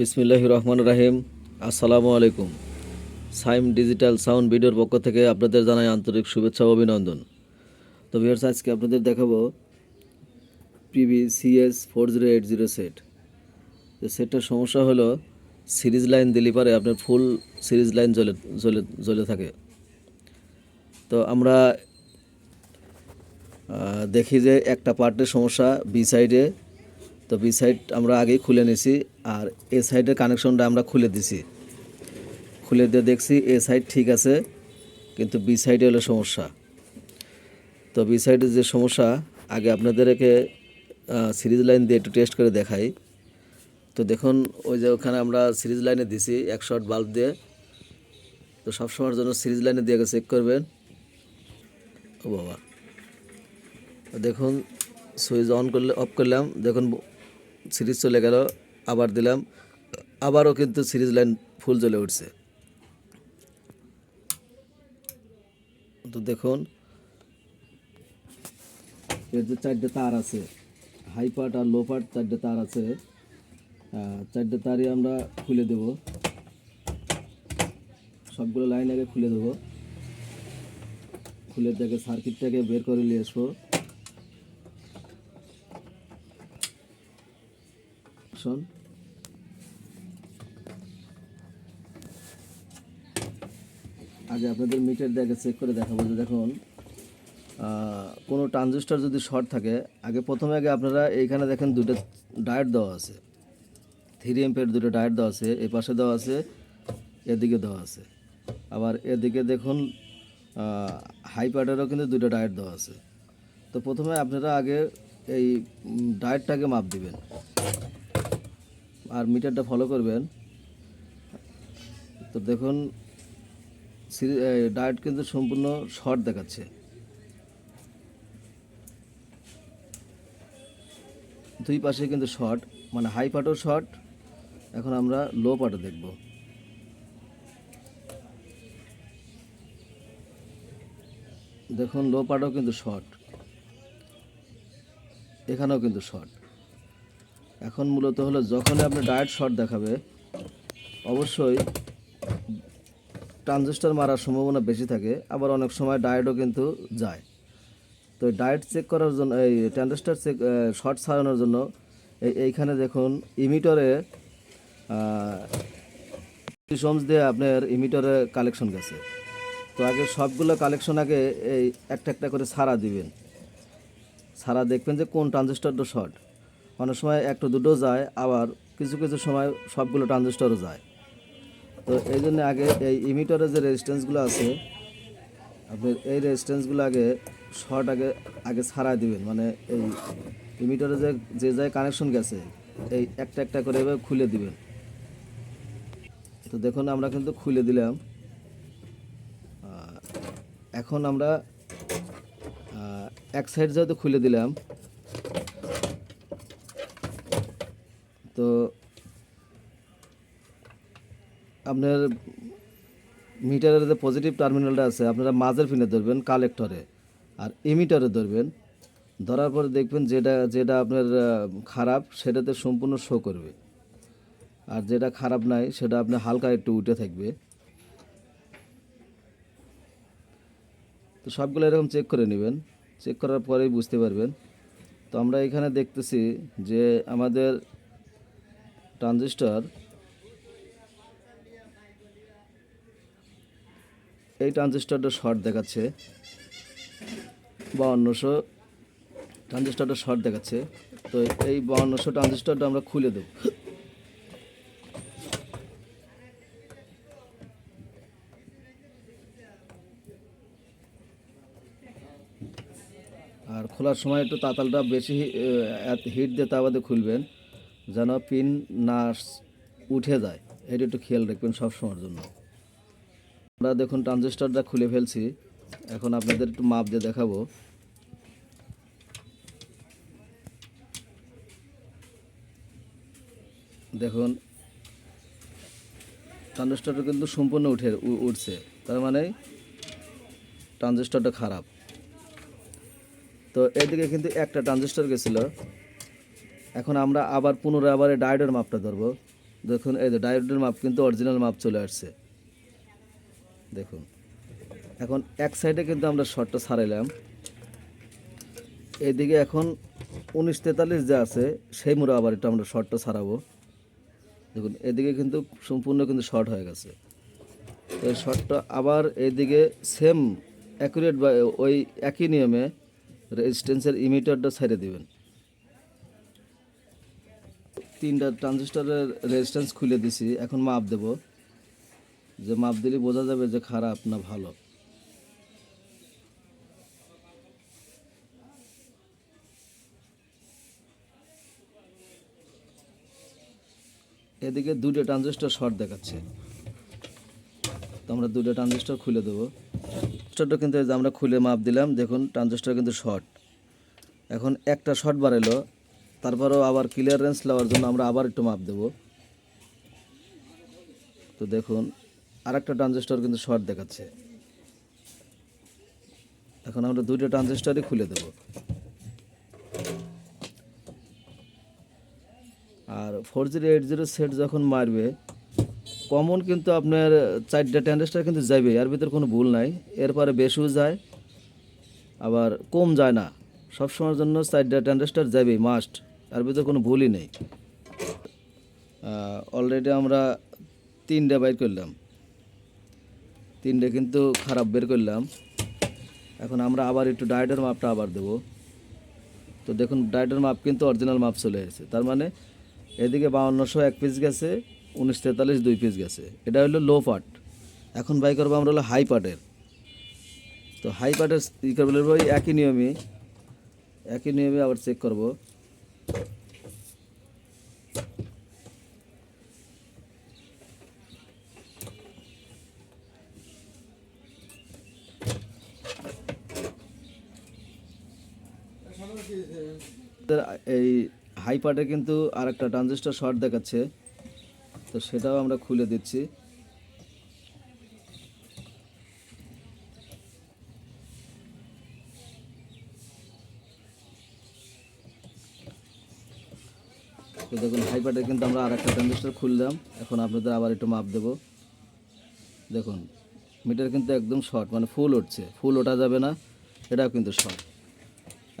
বিসমিল্লাহ রহমান রাহিম আসসালামু আলাইকুম সাইম ডিজিটাল সাউন্ড ভিডিওর পক্ষ থেকে আপনাদের জানাই আন্তরিক শুভেচ্ছা অভিনন্দন। তো ভিউয়ার্স, আজকে আপনাদের দেখাবো PB CS four zero eight zero set তো সেটটার সমস্যা হলো সিরিজ লাইন দিলে পারে আপনার ফুল সিরিজ লাইন জ্বলে জ্বলে জ্বলে থাকে। তো আমরা দেখি যে একটা পার্টের সমস্যা বি সাইডে। তো বি সাইড আমরা আগেই খুলে নিছি আর এ সাইডের কানেকশনটা আমরা খুলে দিছি। খুলে দিয়ে দেখছি এ সাইড ঠিক আছে, কিন্তু বি সাইডে হলো সমস্যা। তো বি সাইডের যে সমস্যা, আগে আপনাদেরকে সিরিজ লাইন দিয়ে একটু টেস্ট করে দেখাই। তো দেখুন, ওই যে ওখানে আমরা সিরিজ লাইনে দিছি, এক শর্ট বাল্ব দিয়ে। তো সবসময়ের জন্য সিরিজ লাইনে দিয়ে চেক করবেন। ও বাবা। দেখুন সুইচ অন করলে অফ করলাম। দেখুন সিরিজ চলে গেল। আবার দিলাম। আবারও কিন্তু সিরিজ লাইন ফুল জ্বলে উঠছে। তো দেখুন এর যে চারটে তার আছে হাই পার্ট আর লো পার্ট চারটে তার আছে। চারটে তারই আমরা খুলে দেব। সবগুলো লাইন আগে খুলে দেবো। খুলে থেকে সার্কিটটাকে বের করে নিয়ে আসব। শোন আগে আপনাদের মিটার দেখে চেক করে দেখাবো যে দেখুন কোনো ট্রানজিস্টর যদি শর্ট থাকে, আগে প্রথমে আগে আপনারা এইখানে দেখেন দুটো ডায়েট দেওয়া আছে। থ্রি এম্পের দুটো ডায়েট দেওয়া আছে এই পাশে দেওয়া আছে, এদিকে দেওয়া আছে। আবার এদিকে দেখুন হাই প্যাডেরও কিন্তু দুটো ডায়েট দেওয়া আছে। তো প্রথমে আপনারা আগে এই ডায়েটটাকে মাপ দিবেন। আর মিটারটা ফলো করবেন। তো দেখুন ডায়েট কিন্তু সম্পূর্ণ শর্ট দেখাচ্ছে। দুই পাশে কিন্তু শর্ট মানে হাই পার্টও শর্ট এখন আমরা লো পার্টও দেখব। দেখুন লো পার্টও কিন্তু শর্ট এখানেও কিন্তু শর্ট এখন মূলত হলো যখনই আপনি ডায়েট শর্ট দেখাবে, অবশ্যই ট্রানজিস্টার মারার সম্ভাবনা বেশি থাকে, আবার অনেক সময় ডায়েটও কিন্তু যায়। তো ডায়েট চেক করার জন্য, এই ট্রানজিস্টার চেক শর্ট সারানোর জন্য এই, এইখানে দেখুন ইমিটরে সমস দিয়ে আপনার ইমিটরে কালেকশন গেছে। তো আগে সবগুলো কালেকশন আগে এই একটা একটা করে সারা দিবেন। সারা দেখবেন যে কোন ট্রানজিস্টারটা শর্ট অনেক সময় একটা দুটো যায়, আবার কিছু কিছু সময় সবগুলো ট্রানজিস্টরও যায়। তো এই জন্য আগে এই ইমিটারের যে রেজিস্ট্যান্সগুলো আছে, আপনি এই রেজিস্ট্যান্সগুলো আগে শর্ট আগে আগে ছাড়া দিবেন। মানে এই ইমিটারে যে যে যায় কানেকশন গেছে, এই একটা একটা করে এভাবে খুলে দিবেন। তো দেখুন, আমরা কিন্তু খুলে দিলাম। এখন আমরা এক সাইড যেহেতু খুলে দিলাম তো আপনার মিটারের যে পজিটিভ টার্মিনালটা আছে, আপনারা মাঝের ফিনে ধরবেন কালেক্টরে আর ইমিটারে ধরবেন। ধরার পরে দেখবেন যেটা যেটা আপনার খারাপ, সেটাতে সম্পূর্ণ শো করবে। আর যেটা খারাপ নাই, সেটা আপনি হালকা একটু উঠে থাকবে। তো সবগুলো এরকম চেক করে নেবেন। চেক করার পরেই বুঝতে পারবেন। তো আমরা এখানে দেখতেছি যে আমাদের ট্রানজিস্টর, এই ট্রানজিস্টরটা শর্ট দেখাচ্ছে, বাউন্নশো, ট্রানজিস্টরটা শর্ট দেখাচ্ছে, তো এই বাউন্নশো ট্রানজিস্টরটা আমরা খুলে দেব। আর খোলার সময় একটু তাতালটা বেশি হিট দিয়ে তা বাদে খুলবেন। যেন পিন না উঠে যায়। এটা একটু খেয়াল রাখবেন সব সময়ের জন্য। আমরা দেখুন ট্রানজিস্টরটা খুলে ফেলছি। এখন আপনাদের একটু মাপ দিয়ে দেখাবো। দেখুন, ট্রানজিস্টরটা কিন্তু সম্পূর্ণ উঠে উঠছে। তার মানে ট্রানজিস্টরটা খারাপ। তো এদিকে কিন্তু একটা ট্রানজিস্টর গেছিল। এখন আমরা আবার পুনরায় আবার ডায়োডের মাপটা ধরবো। দেখুন, এই ডায়োডের মাপ কিন্তু অরিজিনাল মাপ চলে আসছে। দেখুন, এখন এক সাইডে কিন্তু আমরা শর্টটা ছাড়াইলাম এইদিকে এখন উনিশ তেতাল্লিশ যে আছে, সেই মুড়ে আবার একটু আমরা শর্টটা ছাড়াবো দেখুন, এদিকে কিন্তু সম্পূর্ণ কিন্তু শর্ট হয়ে গেছে। তো এই শর্টটা আবার এইদিকে সেম অ্যাকুরেট বা ওই একই নিয়মে রেজিস্ট্যান্সের ইমিটারটা ছেড়ে দিবেন। তিনটা ট্রানজিস্টরের রেজিস্ট্যান্স খুলে দিছি, এখন মাপ দেব। যে মাপ দিলে বোঝা যাবে যে খারাপ না ভালো। এদিকে দুটো ট্রানজিস্টর শর্ট দেখাচ্ছে। তো আমরা দুটো ট্রানজিস্টর খুলে দেবো। ট্রানজিস্টরটা কিন্তু আমরা খুলে মাপ দিলাম, দেখুন, ট্রানজিস্টর কিন্তু শর্ট এখন একটা শর্ট বাড়াইলো তারপরেও আবার ক্লিয়ারেন্স নেওয়ার জন্য আমরা আবার একটু মাপ দেব। তো দেখুন, আরেকটা ট্রানজিস্টর কিন্তু শর্ট দেখাচ্ছে। এখন আমরা দুইটা ট্রানজিস্টরই খুলে দেব। আর four zero eight zero set যখন মারবে কমন কিন্তু আপনার চারটা ট্রানজিস্টার কিন্তু যাবে, এর ভিতরে কোনো ভুল নাই। এরপরে বেশিও যায়, আবার কম যায় না। সবসময়ের জন্য চারটা ট্রানজিস্টার যাবেই মাস্ট এর ভিতরে কোনো ভুলই নেই। অলরেডি আমরা তিনটা বাইর করলাম। তিনটে কিন্তু খারাপ বের করলাম। এখন আমরা আবার একটু ডায়েটের মাপটা আবার দেবো। তো দেখুন, ডায়েটের মাপ কিন্তু অরিজিনাল মাপ চলে এসেছে। তার মানে এদিকে বাউন্নশো এক পিস গেছে, উনিশ তেতাল্লিশ দুই পিস গেছে। এটা হলো লো পার্ট এখন বাই করব আমরা হলো হাই পার্টের তো হাই পার্টের ই করব একই নিয়মে একই নিয়মে আবার চেক করব। এই হাই কিন্তু আর একটা ট্রানজিস্টার শর্ট দেখাচ্ছে তো সেটাও আমরা খুলে দিচ্ছি। দেখুন হাই পার্টে কিন্তু আমরা আর একটা ট্রানজিস্টার খুললাম। এখন আপনাদের আবার একটু মাপ দেব। দেখুন মিটার কিন্তু একদম শর্ট মানে ফুল উঠছে। ফুল ওঠা যাবে না, এটাও কিন্তু শর্ট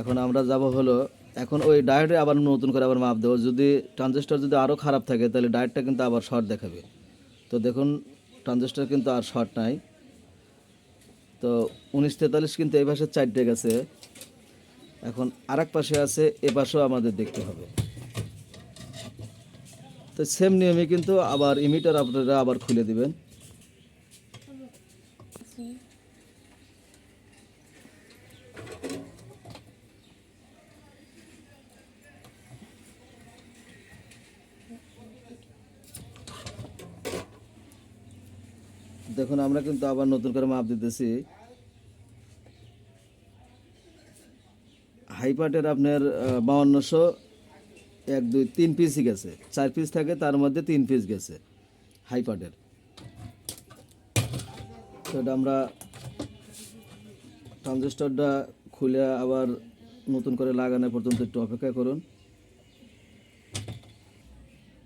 এখন আমরা যাব হলো, এখন ওই ডায়েটে আবার নতুন করে আবার মাপ দেবো। যদি ট্রানজিস্টার যদি আরও খারাপ থাকে, তাহলে ডায়েটটা কিন্তু আবার শর্ট দেখাবে। তো দেখুন ট্রানজিস্টার কিন্তু আর শর্ট নাই। তো উনিশ তেতাল্লিশ কিন্তু এই পাশে চারটে গেছে। এখন আরেক পাশে আছে, এ পাশেও আমাদের দেখতে হবে। তো সেম নিয়মে কিন্তু আবার ইমিটার আপনারা আবার খুলে দিবেন। দেখুন, আমরা কিন্তু আবার নতুন করে মাপ দিতেছি। হাইপার্টের আপনার বাউন্নশো এক, দুই, তিন পিসই গেছে। চার পিস থাকে, তার মধ্যে তিন পিস গেছে। হাই পার্টের তো এটা আমরা ট্রানজিস্টরটা খুলে আবার নতুন করে লাগানো পর্যন্ত একটু অপেক্ষা করুন।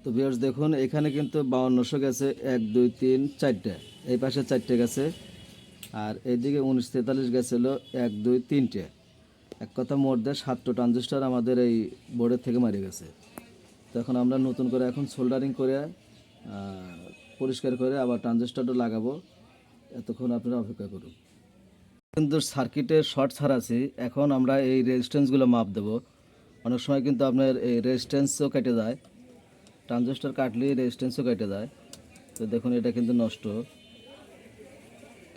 তো বিয়ার্স দেখুন, এখানে কিন্তু বাউন্নশো গেছে। এক, দুই, তিন, চারটে। এই পাশে চারটে গেছে। আর এইদিকে উনিশ তেতাল্লিশ গেছিল। এক, দুই, তিনটে। এক কথা মোট দেয় সাতটা ট্রানজিস্টার আমাদের এই বোর্ডের থেকে মারে গেছে। তো এখন আমরা নতুন করে এখন সোল্ডারিং করে পরিষ্কার করে আবার ট্রানজিস্টারটা লাগাবো। এতক্ষণ আপনারা অপেক্ষা করুন। কিন্তু সার্কিটে শর্ট ছাড়াছি এখন আমরা এই রেজিস্ট্যান্সগুলো মাপ দেবো। অনেক সময় কিন্তু আপনার এই রেজিস্ট্যান্সও কেটে যায়। ট্রানজিস্টার কাটলে রেজিস্ট্যান্সও কেটে যায়। তো দেখুন, এটা কিন্তু নষ্ট।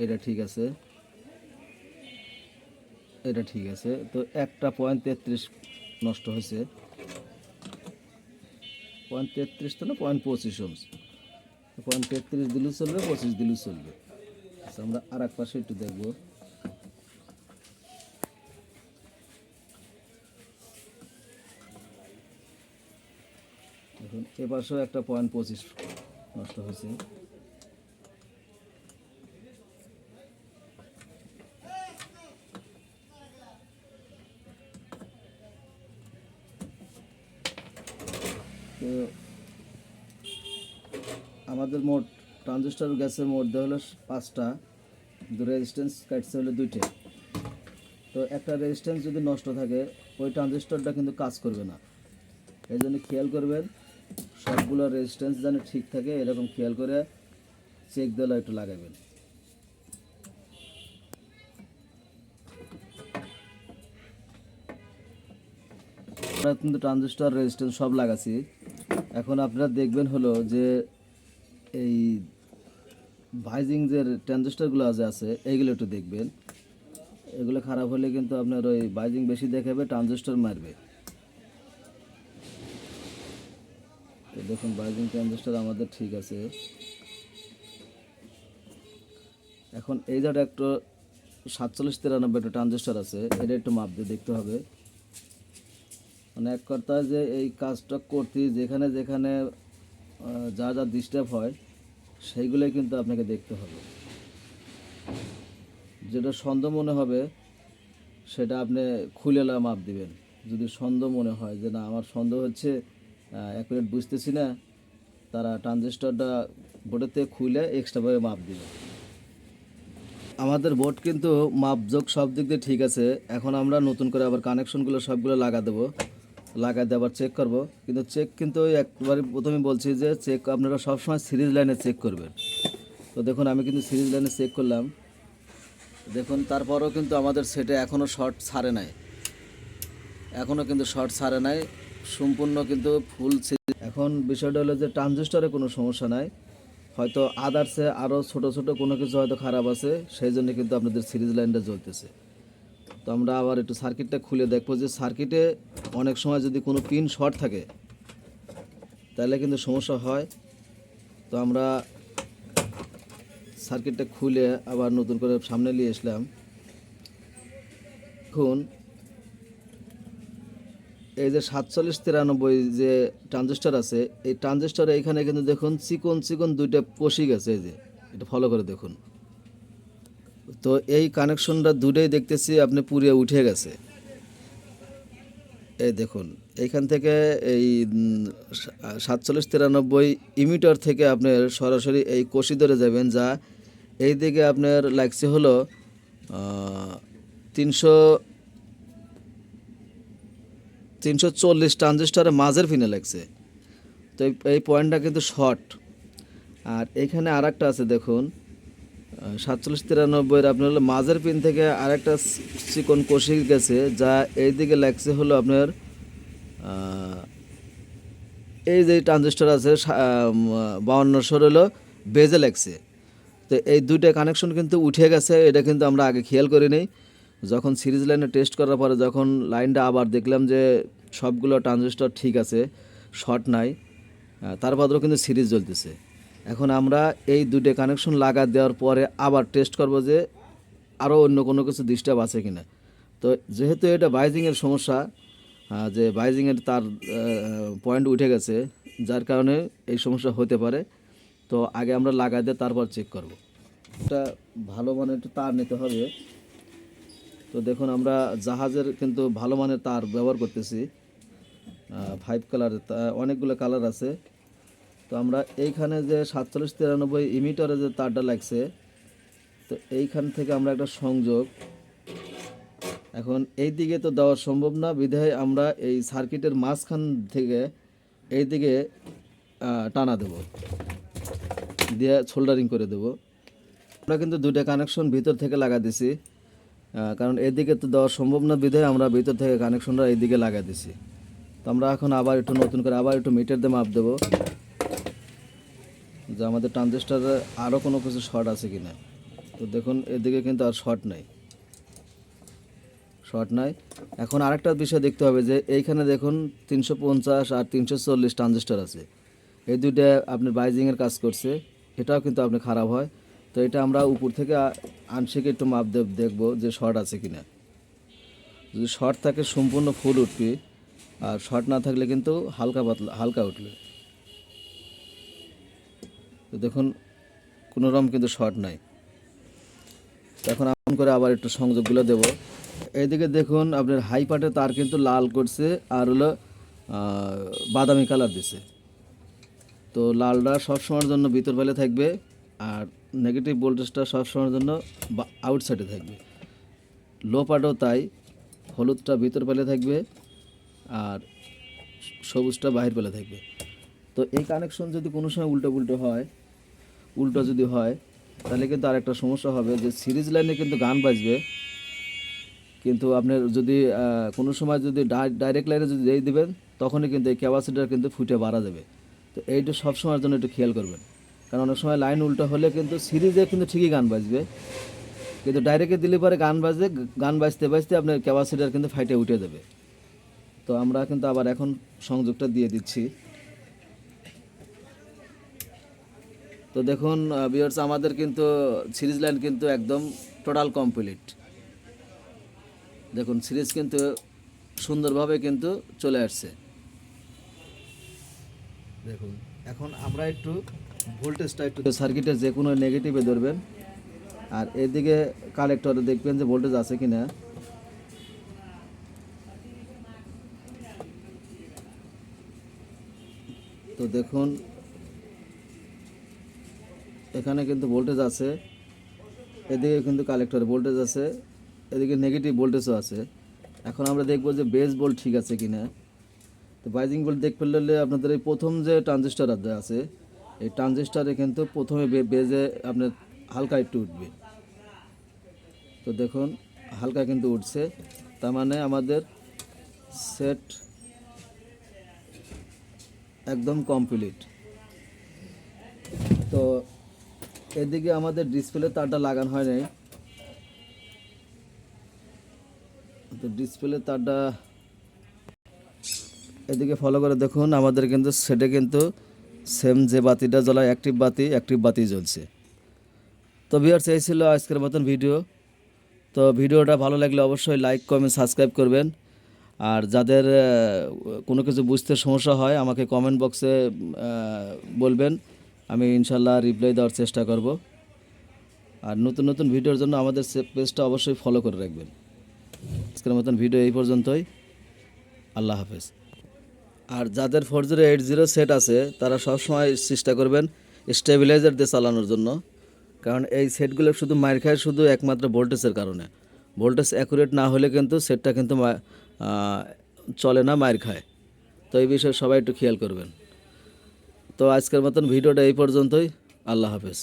এটা ঠিক আছে। এটা ঠিক আছে। তো একটা পয়েন্ট তেত্রিশ নষ্ট হয়েছে। পয়েন্ট তেত্রিশ তো না পয়েন্ট পঁচিশ ওমস পয়েন্ট তেত্রিশ দিলেও চলবে, পঁচিশ দিলেও চলবে। আচ্ছা আমরা আর এক পাশে একটু দেখব। দেখুন এ পাশেও একটা পয়েন্ট পঁচিশ নষ্ট হয়েছে তো আমাদের মোট ট্রানজিস্টার গ্যাসের মোট দেওয়া হলো পাঁচটা। রেজিস্ট্যান্স কাটছে হলো দুইটা। তো একটা রেজিস্ট্যান্স যদি নষ্ট থাকে, ওই ট্রানজিস্টরটা কিন্তু কাজ করবে না। এই জন্য খেয়াল করবেন, সবগুলো রেজিস্ট্যান্স যেন ঠিক থাকে, এরকম খেয়াল করে চেক দিলে একটু লাগাবেন। কিন্তু ট্রানজিস্টর রেজিস্ট্যান্স সব লাগাছি এখন আপনারা দেখবেন হলো যে এই ভাইজিং যে ট্রানজিস্টরগুলো আছে আছে, এইগুলো একটু দেখবেন। এগুলো খারাপ হলে কিন্তু আপনার ওই বাইজিং বেশি দেখাবে ট্রানজিস্টর মারবে। তো দেখুন বাইজিং ট্রানজিস্টর আমাদের ঠিক আছে। এখন এই জায়গাটা একটু সাতচল্লিশ তিরানব্বই একটা ট্রানজিস্টর আছে, এটা একটু মাপ দিয়ে দেখতে হবে। মানে এক কথা যে এই কাজটা করতে যেখানে যেখানে যা যা ডিস্টার্ব হয়, সেইগুলোই কিন্তু আপনাকে দেখতে হবে। যেটা সন্দেহ মনে হবে, সেটা আপনি খুলে লা মাপ দিবেন। যদি সন্দেহ মনে হয় যে না, আমার সন্দেহ হচ্ছে অ্যাকুরেট বুঝতেছি না, তারা ট্রানজিস্টরটা বোর্ডের থেকে খুলে এক্সট্রাভাবে মাপ দিবে। আমাদের বোর্ড কিন্তু মাপযোগ সব দিক দিয়ে ঠিক আছে। এখন আমরা নতুন করে আবার কানেকশনগুলো সবগুলো লাগা দেবো। লাগাই দিয়ে আবার চেক করব। কিন্তু চেক কিন্তু একবারে প্রথমে বলছি যে চেক আপনারা সবসময় সিরিজ লাইনে চেক করবেন। তো দেখুন, আমি কিন্তু সিরিজ লাইনে চেক করলাম। দেখুন, তারপরেও কিন্তু আমাদের সেটে এখনও শর্ট ছাড়ে নাই। এখনও কিন্তু শর্ট ছাড়ে নাই। সম্পূর্ণ কিন্তু ফুল এখন বিষয়টা হলো যে ট্রানজিস্টরে কোনো সমস্যা নাই। হয়তো আদার্সে আরও ছোট ছোট কোনো কিছু হয়তো খারাপ আছে, সেই জন্য কিন্তু আপনাদের সিরিজ লাইনটা জ্বলতেছে। তো আমরা আবার একটু সার্কিটটা খুলে দেখব যে সার্কিটে অনেক সময় যদি কোনো পিন শর্ট থাকে, তাহলে কিন্তু সমস্যা হয়। তো আমরা সার্কিটটা খুলে আবার নতুন করে সামনে নিয়ে আসলাম। এখন এই যে সাতচল্লিশ তিরানব্বই যে ট্রানজিস্টার আছে, এই ট্রানজিস্টার এইখানে কিন্তু দেখুন চিকন চিকন দুইটা পশি গেছে, এই যে এটা ফলো করে দেখুন। তো এই কানেকশনটা দুটোই দেখতেছি, আপনি পুড়িয়ে উঠে গেছে। এই দেখুন এইখান থেকে এই সাতচল্লিশ তিরানব্বই ইমিটার থেকে আপনার সরাসরি এই কষি ধরে যাবেন, যা এই দিকে আপনার লাগছে হলো তিনশো তিনশো চল্লিশ ট্রানজিস্টারের মাঝের ফিনে লাগছে। তো এই- পয়েন্টটা কিন্তু শর্ট। আর এখানে আর আছে, দেখুন সাতচল্লিশ তিরানব্বইয়ের আপনার হলো মাঝের পিন থেকে আরেকটা চিকন কষি গেছে, যা এই দিকে লাগছে হলো আপনার এই যে ট্রানজিস্টার আছে বাউন্নশোর হলো বেজে লাগছে। তো এই দুইটা কানেকশন কিন্তু উঠে গেছে, এটা কিন্তু আমরা আগে খেয়াল করি করিনি। যখন সিরিজ লাইনে টেস্ট করার পরে যখন লাইনটা আবার দেখলাম যে সবগুলো ট্রানজিস্টর ঠিক আছে, শর্ট নাই তারপরেও কিন্তু সিরিজ জ্বলতেছে। এখন আমরা এই দুটো কানেকশন লাগা দেওয়ার পরে আবার টেস্ট করব যে আরও অন্য কোনো কিছু ডিস্টার্ব আছে কি না তো যেহেতু এটা বাইজিংয়ের সমস্যা যে বাইজিংয়ের তার পয়েন্ট উঠে গেছে, যার কারণে এই সমস্যা হতে পারে। তো আগে আমরা লাগা দিয়ে তারপর চেক করব। একটা ভালো মানের একটু তার নিতে হবে। তো দেখুন, আমরা জাহাজের কিন্তু ভালো মানের তার ব্যবহার করতেছি। ফাইভ কালারের অনেকগুলো কালার আছে। তো আমরা এইখানে যে সাতচল্লিশ তিরানব্বই ইমিটারে যে তারটা লাগছে, তো এইখান থেকে আমরা একটা সংযোগ। এখন এই দিকে তো দেওয়া সম্ভব না, বিধায় আমরা এই সার্কিটের মাঝখান থেকে এই দিকে টানা দেব। দিয়ে সোল্ডারিং করে দেব। আমরা কিন্তু দুইটা কানেকশন ভিতর থেকে লাগা দিছি কারণ এদিকে তো দেওয়া সম্ভব না, বিধায় আমরা ভিতর থেকে কানেকশনটা এইদিকে লাগা দিছি। তো আমরা এখন আবার একটু নতুন করে আবার একটু মিটার দিয়ে মাপ দেবো। যে আমাদের ট্রানজিস্টারে আরও কোনো কিছু শর্ট আছে কি না তো দেখুন, এদিকে কিন্তু আর শর্ট নাই। শর্ট নাই। এখন আরেকটা বিষয় দেখতে হবে যে, এইখানে দেখুন তিনশো পঞ্চাশ আর তিনশো চল্লিশ ট্রানজিস্টার আছে। এই দুইটা আপনার বাইজিংয়ের কাজ করছে, এটাও কিন্তু আপনি খারাপ হয়। তো এটা আমরা উপর থেকে আংশিক একটু মাপ দেখব যে শর্ট আছে কি না যদি শর্ট থাকে, সম্পূর্ণ ফুল উঠবে। আর শর্ট না থাকলে কিন্তু হালকা পাতলা, হালকা উঠবে। তো দেখুন, কোনো রকম কিন্তু শর্ট নাই। এখন আমন করে আবার একটু সংযোগগুলো দেব। এইদিকে দেখুন, আপনার হাই পাটে তার কিন্তু লাল করছে, আর হলো বাদামি কালার দিছে। তো লালটা সবসময়ের জন্য ভিতর পেলে থাকবে, আর নেগেটিভ ভোল্টেজটা সবসময়ের জন্য আউটসাইডে থাকবে। লো পার্টও তাই, হলুদটা ভিতর পেলে থাকবে, আর সবুজটা বাহির পেলে থাকবে। তো এই কানেকশন যদি কোনো সময় উল্টো উল্টো হয়, উল্টো যদি হয়, তাহলে কিন্তু আরেকটা সমস্যা হবে যে সিরিজ লাইনে কিন্তু গান বাজবে। কিন্তু আপনার যদি কোনো সময় যদি ডাইরেক্ট লাইনে যদি দিয়ে দেবেন, তখনই কিন্তু এই ক্যাপাসিটার কিন্তু ফুটে বাড়া যাবে। তো এইটা সবসময়ের জন্য একটু খেয়াল করবেন। কারণ অনেক সময় লাইন উল্টো হলে কিন্তু সিরিজে কিন্তু ঠিকই গান বাজবে। কিন্তু ডাইরেক্টে দিলে পরে গান বাজবে গান বাজতে বাজতে আপনার ক্যাপাসিটার কিন্তু ফাইটে উঠে যাবে। তো আমরা কিন্তু আবার এখন সংযোগটা দিয়ে দিচ্ছি। তো দেখুন বিয়ার্স আমাদের কিন্তু সিরিজ লাইন কিন্তু একদম টোটাল কমপ্লিট দেখুন সিরিজ কিন্তু সুন্দরভাবে কিন্তু চলে আসছে। দেখুন এখন আমরা একটু ভোল্টেজটা একটু সার্কিটের যে কোনো নেগেটিভে ধরবেন আর এদিকে কালেক্টরে দেখবেন যে ভোল্টেজ আছে কি না তো দেখুন এখানে কিন্তু ভোল্টেজ আছে, এদিকে কিন্তু কালেক্টর ভোল্টেজ আছে, এদিকে নেগেটিভ ভোল্টেজও আছে। এখন আমরা দেখব যে বেস ভোল্ট ঠিক আছে কিনা। তো বাইজিং ভোল্ট দেখতে পেলে আপনাদের এই প্রথম যে ট্রানজিস্টার আছে, এই ট্রানজিস্টারে কিন্তু প্রথমে বেজে আপনার হালকা একটু উঠবে। তো দেখুন, হালকা কিন্তু উঠছে। তার মানে আমাদের সেট একদম কমপ্লিট তো এদিকে আমাদের ডিসপ্লে তারটা লাগানো হয় নাই। তো ডিসপ্লে তারটা এদিকে ফলো করে দেখুন, আমাদের কিন্তু সেটে কিন্তু সেম যে বাতিটা জ্বলায় অ্যাক্টিভ বাতি অ্যাক্টিভ বাতি জ্বলছে। তো ভিউয়ার্স এই ছিল আজকের মতন ভিডিও তো ভিডিওটা ভালো লাগলে অবশ্যই লাইক কমেন্ট সাবস্ক্রাইব করবেন। আর যাদের কোনো কিছু বুঝতে সমস্যা হয়, আমাকে কমেন্ট বক্সে বলবেন। আমি ইনশাল্লাহ রিপ্লাই দেওয়ার চেষ্টা করব। আর নতুন নতুন ভিডিওর জন্য আমাদের পেজটা অবশ্যই ফলো করে রাখবেন। আজকের মতন ভিডিও এই পর্যন্তই। আল্লাহ হাফেজ। আর যাদের four zero eight zero set আছে, তারা সবসময় চেষ্টা করবেন স্টেবিলাইজার দিয়ে চালানোর জন্য। কারণ এই সেটগুলো শুধু মায়ের খায়, শুধু একমাত্র ভোল্টেজের কারণে। ভোল্টেজ অ্যাকুরেট না হলে কিন্তু সেটটা কিন্তু চলে না মায়ের খায়। তো এই বিষয়ে সবাই একটু খেয়াল করবেন। তো আজকের মতন ভিডিওটা এই পর্যন্তই। আল্লাহ হাফেজ।